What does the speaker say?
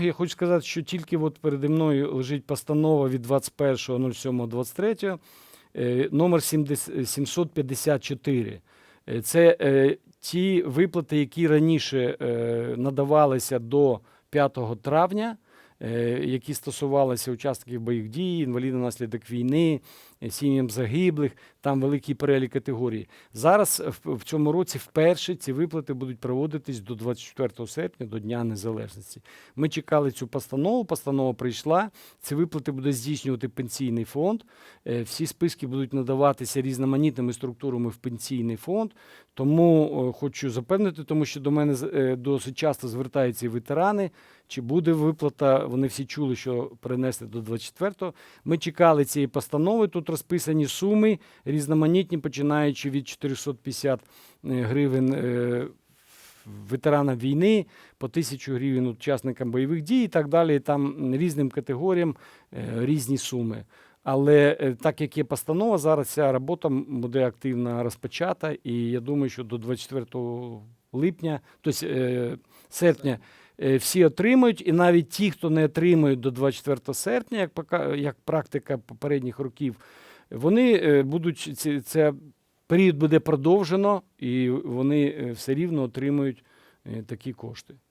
Я хочу сказати, що тільки от переді мною лежить постанова від 21.07.23, е, номер 70 754. Е, Це е, ті виплати, які раніше надавалися до 5 травня, які стосувалися учасників бойових дій, інвалідів внаслідок війни, е, сім'ям загиблих, там великий перелік категорій. Зараз е, в, цьому році вперше ці виплати будуть проводитись до 24 серпня, до Дня Незалежності. Ми чекали цю постанову, постанова прийшла. Ці виплати буде здійснювати пенсійний фонд. Е, Всі списки будуть надаватися різноманітними структурами в пенсійний фонд. Тому е, хочу запевнити, тому що до мене е, досить часто звертаються і ветерани. Чи буде виплата? Вони всі чули, що перенесли до 24-го. Ми чекали цієї постанови. Тут розписані суми різноманітні, починаючи від 450 е, гривень. е, Ветеранам війни по тисячу гривень учасникам бойових дій і так далі. Там різним категоріям е, різні суми. Але так як є постанова, зараз ця робота буде активно розпочата, і я думаю, що до 24 липня, тобто серпня, всі отримують, і навіть ті, хто не отримують до 24 серпня, як, як практика попередніх років, вони е, будуть ці, це період буде продовжено, і вони е, все рівно отримують е, такі кошти.